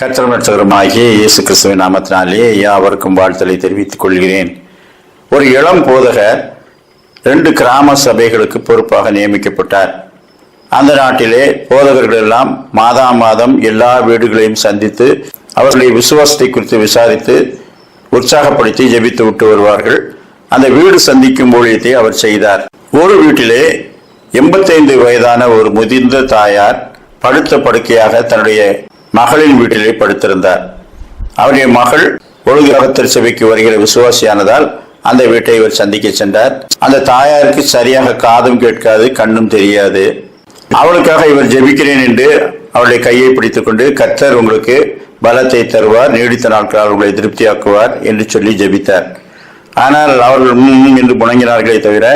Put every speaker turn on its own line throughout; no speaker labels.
கத்திரமற்றவருமாகிய இயேசு கிறிஸ்துவின் நாமத்தினாலே யாவருக்கும் வாழ்த்தலை தெரிவித்துக் கொள்கிறேன். ஒரு இளம் போதகர் ரெண்டு கிராம சபைகளுக்கு பொறுப்பாக நியமிக்கப்பட்டார். அந்த நாட்டிலே போதகர்கள் எல்லாம் மாதா மாதம் எல்லா வீடுகளையும் சந்தித்து அவர்களுடைய விசுவாசத்தை குறித்து விசாரித்து உற்சாகப்படுத்தி ஜெபித்து விட்டு வருவார்கள். அந்த வீடு சந்திக்கும் ஊழியத்தை அவர் செய்தார். ஒரு வீட்டிலே எண்பத்தைந்து வயதான ஒரு முதிர்ந்த தாயார் படுத்த படுக்கையாக தன்னுடைய மகளின் வீட்டிலே படுத்திருந்தார். அவருடைய மகள் ஒழுங்காக திருச்சபைக்கு வருகிற விசுவாசியானதால் அந்த வீட்டை இவர் சந்திக்க சென்றார். அந்த தாயாருக்கு சரியாக காதும் கேட்காது கண்ணும் தெரியாது. அவளுக்காக இவர் ஜெபிக்கிறேன் என்று அவளுடைய கையை பிடித்துக்கொண்டு கத்தர் உங்களுக்கு பலத்தை தருவார் நீடித்த நாட்களால் உங்களை திருப்தியாக்குவார் என்று சொல்லி ஜெபித்தார். ஆனால் அவர்கள் ம் என்று முணங்கினார்களே தவிர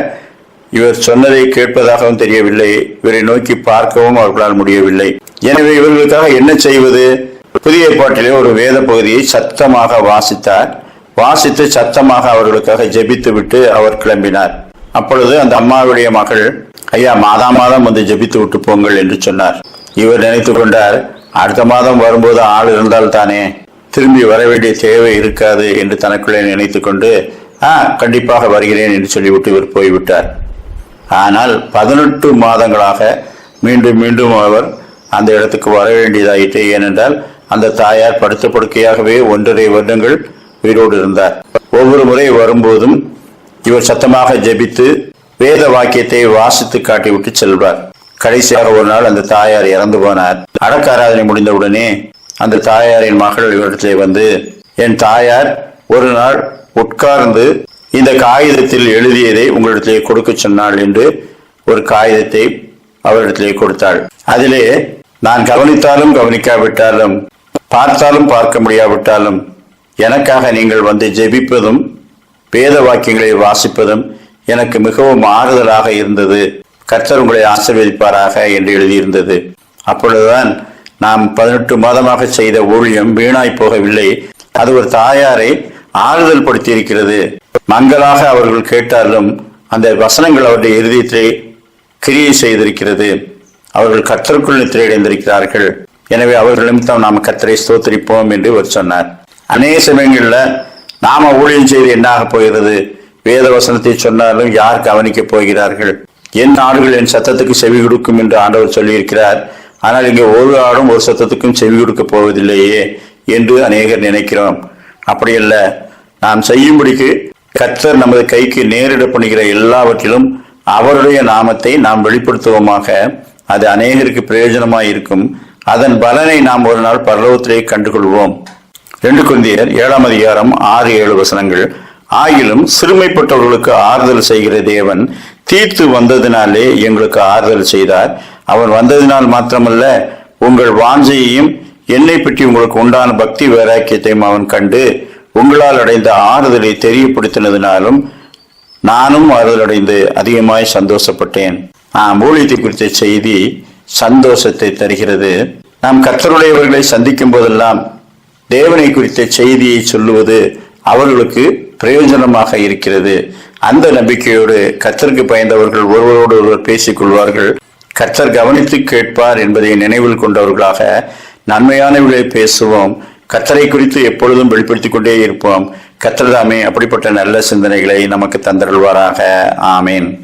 இவர் சொன்னதை கேட்பதாகவும் தெரியவில்லை. இவரை நோக்கி பார்க்கவும் அவர்களால் முடியவில்லை. எனவே இவர்களுக்காக என்ன செய்வது? புதிய ஏற்பாட்டிலே ஒரு வேத பகுதியை சத்தமாக வாசித்தார். வாசித்து சத்தமாக அவர்களுக்காக ஜெபித்து விட்டு அவர் கிளம்பினார். அப்பொழுது அந்த அம்மாவுடைய மகள் ஐயா மாதா மாதம் வந்து ஜெபித்து விட்டு போங்கள் என்று சொன்னார். இவர் நினைத்து கொண்டார் அடுத்த மாதம் வரும்போது ஆள் இருந்தால் தானே? திரும்பி வர வேண்டிய தேவை இருக்காது என்று தனக்குள்ளே நினைத்து கொண்டு ஆ கண்டிப்பாக வருகிறேன் என்று சொல்லிவிட்டு இவர் போய்விட்டார். ஆனால் பதினெட்டு மாதங்களாக மீண்டும் மீண்டும் அவர் அந்த இடத்துக்கு வர வேண்டியதாயிற்று. ஏனென்றால் அந்த தாயார் படுத்த படுக்கையாகவே ஒன்றரை வருடங்கள் உயிரோடு இருந்தார். ஒவ்வொரு முறை வரும்போதும் இவர் சத்தமாக ஜெபித்து வேத வாக்கியத்தை வாசித்து காட்டிவிட்டு செல்வார். கடைசியாக ஒரு நாள் அந்த தாயார் இறந்து போனார். அடக்க ஆராதனை முடிந்தவுடனே அந்த தாயாரின் மகள் இவரிடத்திலே வந்து என் தாயார் ஒரு நாள் உட்கார்ந்து இந்த காகிதத்தில் எழுதியதை உங்களிடத்திலே கொடுக்க சொன்னாள் என்று ஒரு காகிதத்தை அவரிடத்திலே கொடுத்தாள். அதிலே நான் கவனித்தாலும் கவனிக்காவிட்டாலும் பார்த்தாலும் பார்க்க முடியாவிட்டாலும் எனக்காக நீங்கள் வந்து ஜெபிப்பதும் வேத வாக்கியங்களை வாசிப்பதும் எனக்கு மிகவும் ஆறுதலாக இருந்தது. கர்த்தர் உங்களை ஆசிர்வதிப்பாராக என்று எழுதியிருந்தது. அப்பொழுதுதான் நாம் பதினெட்டு மாதமாக செய்த ஊழியம் வீணாய் போகவில்லை. அது ஒரு தாயாரை ஆறுதல் படுத்தியிருக்கிறது. மங்களாக அவர்கள் கேட்டாலும் அந்த வசனங்கள் அவருடைய இருதயத்திலே கிரியை செய்திருக்கிறது. அவர்கள் கத்தருக்குள் நித்திரையடைந்திருக்கிறார்கள். எனவே அவர்கள் நிமித்தம் நாம் கத்தரை ஸ்தோத்திரிப்போம் என்று அவர் சொன்னார். அநேக சமயங்களில் நாம ஊழியம் செய்து என்னாக போகிறது? வேத வசனத்தை சொன்னாலும் யார் கவனிக்கப் போகிறார்கள்? என் ஆடுகள் என் சத்தத்துக்கு செவி கொடுக்கும் என்று ஆண்டவர் சொல்லியிருக்கிறார். ஆனால் இங்கே ஒரு ஆடும் ஒரு சத்தத்துக்கும் செவி கொடுக்க போவதில்லையே என்று அநேகர் நினைக்கிறோம். அப்படி அல்ல. நாம் செய்யும்படிக்கு கர்த்தர் நமது கைக்கு நேரிட பண்ணுகிற எல்லாவற்றிலும் அவருடைய நாமத்தை நாம் வெளிப்படுத்துவோமாக. அது அநேகருக்கு பிரயோஜனமாக இருக்கும். அதன் பலனை நாம் ஒரு நாள் பரலோகத்திலே கண்டுகொள்வோம். ரெண்டு குந்தியர் ஏழாம் அதிகாரம் ஆறு ஏழு வசனங்கள். ஆயிலும் சிறுமைப்பட்டவர்களுக்கு ஆறுதல் செய்கிற தேவன் தீர்த்து வந்ததினாலே எங்களுக்கு ஆறுதல் செய்தார். அவன் வந்ததினால் மாத்திரமல்ல உங்கள் வாஞ்சையையும் என்னை பற்றி உங்களுக்கு உண்டான பக்தி வைராக்கியத்தையும் அவன் கண்டு உங்களால் அடைந்த ஆறுதலை தெரியப்படுத்தினதினாலும் நானும் ஆறுதலடைந்து அதிகமாய் சந்தோஷப்பட்டேன். ஆஹ் ஊழியத்தை குறித்த செய்தி சந்தோஷத்தை தருகிறது. நாம் கர்த்தருடையவர்களை சந்திக்கும் போதெல்லாம் தேவனை குறித்த செய்தியை சொல்லுவது அவர்களுக்கு பிரயோஜனமாக இருக்கிறது. அந்த நம்பிக்கையோடு கத்தருக்கு பயந்தவர்கள் ஒருவரோடு ஒருவர் பேசிக் கொள்வார்கள் கர்த்தர் கவனித்து கேட்பார் என்பதை நினைவில் கொண்டவர்களாக நன்மையானவர்களை பேசுவோம். கத்தரை குறித்து எப்பொழுதும் வெளிப்படுத்திக் கொண்டே இருப்போம். கர்த்தர் அப்படிப்பட்ட நல்ல சிந்தனைகளை நமக்கு தந்தருள்வாராக. ஆமேன்.